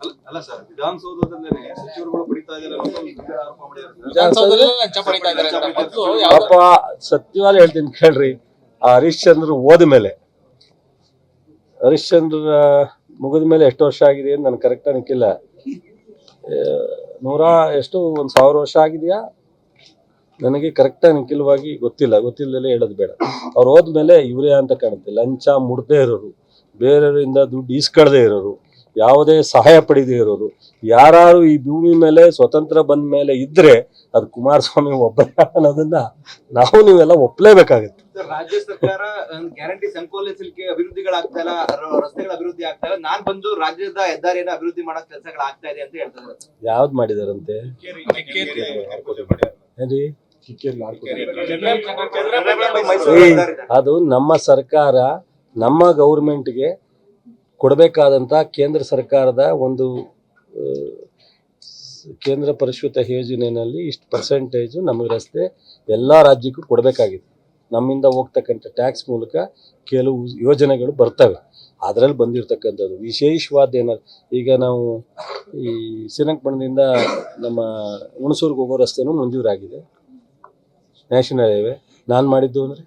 ಅಲ್ಲ- ಅಲ್ಲ ಸರ್ ವಿಧಾನಸೌಧದಲ್ಲೇ ಸಚಿವರುಗಳು ಪಡಿತಾ ಇದ್ದಾರೆ ಪಾಪ ಸತ್ಯವಾದ ಹೇಳ್ತೀನಿ ಕೇಳ್ರಿ. ಆ ಹರಿಶ್ಚಂದ್ರ ಹೋದ ಮೇಲೆ. ಹರಿಶ್ಚಂದ್ರ ಮುಗಿದ ಮೇಲೆ ಎಷ್ಟು ವರ್ಷ ಆಗಿದೆ ಅಂತ ನನ್ಗೆ ಕರೆಕ್ಟ್ ಅನ್ಕಿಲ್ಲ ನೂರ ಎಷ್ಟು ಒಂದು ಸಾವಿರ ವರ್ಷ ಆಗಿದೆಯಾ? ನನಗೆ ಕರೆಕ್ಟ್ ಅನ್ಕಿಲ್ವಾಗಿ ಗೊತ್ತಿಲ್ಲ. ಗೊತ್ತಿಲ್ಲದೆ ಹೇಳೋದು ಬೇಡ. ಅವ್ರು ಹೋದ್ಮೇಲೆ ಇವರೇ ಅಂತ ಕಾಣುತ್ತೆ. ಲಂಚ ಮುಡ್ದೇ ಇರೋರು. ಬೇರೆಯವರಿಂದ ದುಡ್ಡು ಈಸ್ಕೊಳ್ದೇ ಇರೋರು. ಯಾವುದೇ ಸಹಾಯ ಪಡೆದೇ ಇರೋರು ಯಾರು ಈ ಭೂಮಿ ಮೇಲೆ ಸ್ವತಂತ್ರ ಬಂದ ಮೇಲೆ ಇದ್ರೆ ಅದು ಕುಮಾರಸ್ವಾಮಿ ಒಬ್ಬ ಅನ್ನೋದನ್ನ ನಾವು ನೀವೆಲ್ಲ ಒಪ್ಪಲೇಬೇಕಾಗುತ್ತೆ ಸರ್, ರಾಜ್ಯ ಸರ್ಕಾರ ಗ್ಯಾರಂಟಿ ಸಂಕೋಲಿಸಲಿಕ್ಕೆ ಅಭಿವೃದ್ಧಿಗಳಾಗ್ತಾ ಇಲ್ಲ ರಸ್ತೆಗಳ ಅಭಿವೃದ್ಧಿ ಆಗ್ತಾ ಇಲ್ಲ. ನಾನ್ ಬಂದು ರಾಜ್ಯದ ಹೆದ್ದಾರಿಯನ್ನ ಅಭಿವೃದ್ಧಿ ಮಾಡೋ ಕೆಲಸಗಳಾಗ್ತಾ ಇದೆ ಅಂತ ಹೇಳ್ತಾರೆ. ಯಾವ್ದು ಮಾಡಿದಾರಂತೆ? ಏನ್ರಿ. ಅದು ನಮ್ಮ ಸರ್ಕಾರ ನಮ್ಮ ಗೌರ್ಮೆಂಟ್ಗೆ ಕೊಡಬೇಕಾದಂತ ಕೇಂದ್ರ ಸರ್ಕಾರದ ಒಂದು ಕೇಂದ್ರ ಪರಿಷ್ಕೃತ ಯೋಜನೆಯಲ್ಲಿ ಇಷ್ಟು ಪರ್ಸೆಂಟೇಜು ನಮಗೆ ರಸ್ತೆ ಎಲ್ಲ ರಾಜ್ಯಕ್ಕೂ ಕೊಡಬೇಕಾಗಿದೆ. ನಮ್ಮಿಂದ ಹೋಗ್ತಕ್ಕಂಥ ಟ್ಯಾಕ್ಸ್ ಮೂಲಕ ಕೆಲವು ಯೋಜನೆಗಳು ಬರ್ತವೆ. ಅದರಲ್ಲಿ ಬಂದಿರತಕ್ಕಂಥದ್ದು. ವಿಶೇಷವಾದ ಏನಾದ್ರು ಈಗ ನಾವು ಈ ಶ್ರೀರಂಗಪಟ್ಟಣದಿಂದ ನಮ್ಮ ಹುಣಸೂರ್ಗೆ ಹೋಗೋ ರಸ್ತೆನೂ ಮಂಜೂರಾಗಿದೆ. ನ್ಯಾಷನಲ್ ಹೈವೇ ನಾನು ಮಾಡಿದ್ದು ಅಂದರೆ?